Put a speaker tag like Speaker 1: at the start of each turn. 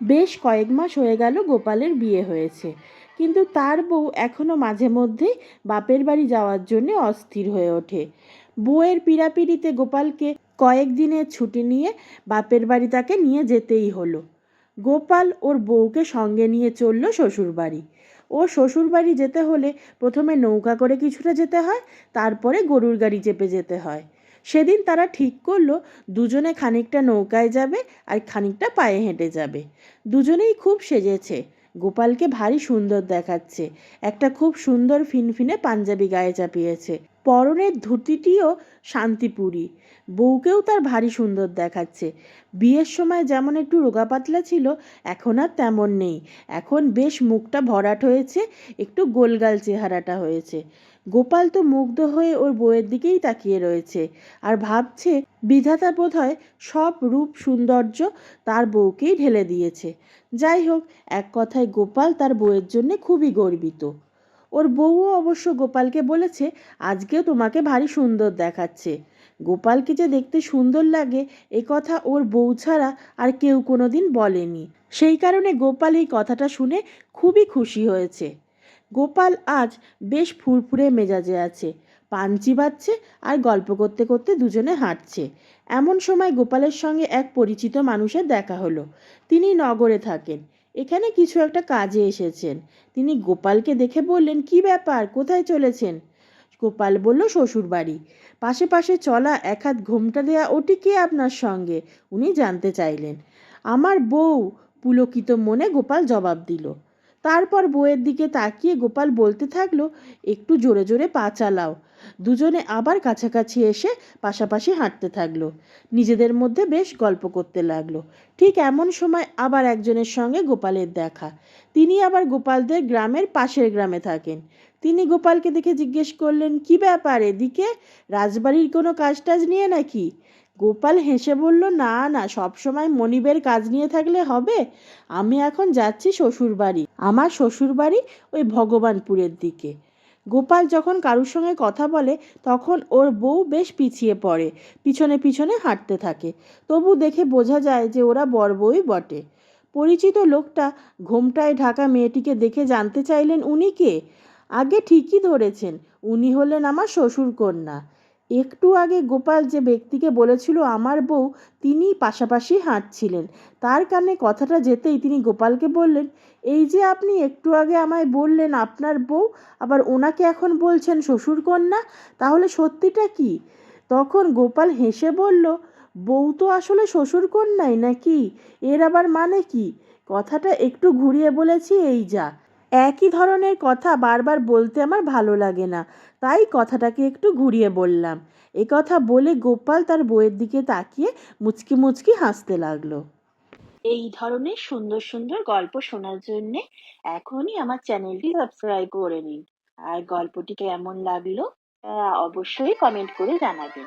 Speaker 1: বেশ কয়েক মাস হয়ে গেল গোপালের বিয়ে হয়েছে। কিন্তু তার বউ এখনও মাঝে মধ্যেই বাপের বাড়ি যাওয়ার জন্য অস্থির হয়ে ওঠে। বউয়ের পীড়াপিড়িতে গোপালকে কয়েক দিনের ছুটি নিয়ে বাপের বাড়ি তাকে নিয়ে যেতেই হলো। গোপাল ওর বউকে সঙ্গে নিয়ে চলল শ্বশুরবাড়ি। ও শ্বশুরবাড়ি যেতে হলে প্রথমে নৌকা করে কিছুটা যেতে হয়, তারপরে গরুর গাড়ি চেপে যেতে হয়। সেদিন তারা ঠিক করল, দুজনে খানিকটা নৌকায় যাবে আর খানিকটা পায়ে হেঁটে যাবে। দুজনেই খুব সেজেছে। গোপালকে ভারী সুন্দর দেখাচ্ছে। একটা খুব সুন্দর ফিনফিনে পাঞ্জাবি গায়ে চাপিয়েছে। পরনের ধুতিটিও শান্তিপুরি। বউকেও তার ভারী সুন্দর দেখাচ্ছে। বিয়ের সময় যেমন একটু রোগা পাতলা ছিল, এখন আর তেমন নেই। এখন বেশ মুখটা ভরাট হয়েছে, একটু গোলগাল চেহারাটা হয়েছে। গোপাল তো মুগ্ধ হয়ে ওর বউয়ের দিকেই তাকিয়ে রয়েছে আর ভাবছে, বিধাতা বোধহয় সব রূপ সৌন্দর্য তার বউকেই ঢেলে দিয়েছে। যাই হোক, এক কথায় গোপাল তার বউয়ের জন্যে খুবই গর্বিত। ওর বউও অবশ্য গোপালকে বলেছে, আজকেও তোমাকে ভারী সুন্দর দেখাচ্ছে। গোপালকে যে দেখতে সুন্দর লাগে, এ কথা ওর বউ ছাড়া আর কেউ কোনো দিন বলেনি। সেই কারণে গোপাল এই কথাটা শুনে খুবই খুশি হয়েছে। গোপাল আজ বেশ ফুরফুরে মেজাজে আছে। পান চিবাচ্ছে আর গল্প করতে করতে দুজনে হাঁটছে। এমন সময় গোপালের সঙ্গে এক পরিচিত মানুষের দেখা হলো। তিনি নগরে থাকেন। এখানে কিছু একটা কাজে এসেছেন। তিনি গোপালকে দেখে বললেন, কি ব্যাপার? কোথায় চলেছেন? গোপাল বলল, শ্বশুর বাড়ি। পাশে পাশে চলা এক হাত ঘোমটা দেয়া ওটি কে আপনার সঙ্গে? উনি জানতে চাইলেন। আমার বউ। পুলকিত মনে গোপাল জবাব দিল। তারপর বউয়ের দিকে তাকিয়ে গোপাল বলতে থাকল, একটু জোরে জোরে পা চালাও। দুজনে আবার কাছাকাছি এসে পাশাপাশি হাঁটতে থাকল। নিজেদের মধ্যে বেশ গল্প করতে লাগল। ঠিক এমন সময় আবার একজনের সঙ্গে গোপালের দেখা। তিনি আবার গোপালদের গ্রামের পাশের গ্রামে থাকেন। তিনি গোপালকে দেখে জিজ্ঞেস করলেন, কি ব্যাপার এদিকে? রাজবাড়ির কোনো কাজ টাজ নিয়ে নাকি? গোপাল হেসে বলল, না না সবসময় মনিবের কাজ নিয়ে থাকলে হবে। আমি এখন যাচ্ছি শ্বশুর বাড়ি, আমার শ্বশুর বাড়ি ওই ভগবানপুরের দিকে গোপাল যখন কারুর সঙ্গে কথা বলে, তখন ওর বউ বেশ পিছিয়ে পড়ে, পিছনে পিছনে হাঁটতে থাকে। তবু দেখে বোঝা যায় যে ওরা বর বউই বটে। পরিচিত লোকটা ঘোমটায় ঢাকা মেয়েটিকে দেখে জানতে চাইলেন, উনি কে? আগে ঠিকই ধরেছেন, উনি হলেন আমার শ্বশুর কন্যা একটু আগে গোপাল যে ব্যক্তিকে বলেছিল, আমার বউ তিনি পাশাপাশি হাঁটছিলেন। তার কানে কথাটা যেতেই তিনি গোপালকে বললেন, এই যে আপনি একটু আগে আমায় বললেন আপনার বউ, আবার ওনাকে এখন বলছেন শ্বশুর কন্যা তাহলে সত্যিটা কি? তখন গোপাল হেসে বলল, বউ তো আসলে শ্বশুর কন্যাই নাকি? এর আবার মানে কি? কথাটা একটু ঘুরিয়ে বলেছি, এই যা। একই ধরনের কথা বারবার বলতে আমার ভালো লাগে না। তাই কথাটাকে একটু ঘুরিয়ে বললাম। কথা বলে গোপাল তার বইয়ের দিকে তাকিয়ে মুচকি মুচকি হাসতে লাগল। এই ধরনের সুন্দর সুন্দর গল্প শোনার জন্য এখনই আমার চ্যানেলটি সাবস্ক্রাইব করে নিন। আর গল্পটি কেমন লাগল তা অবশ্যই কমেন্ট করে জানাবেন।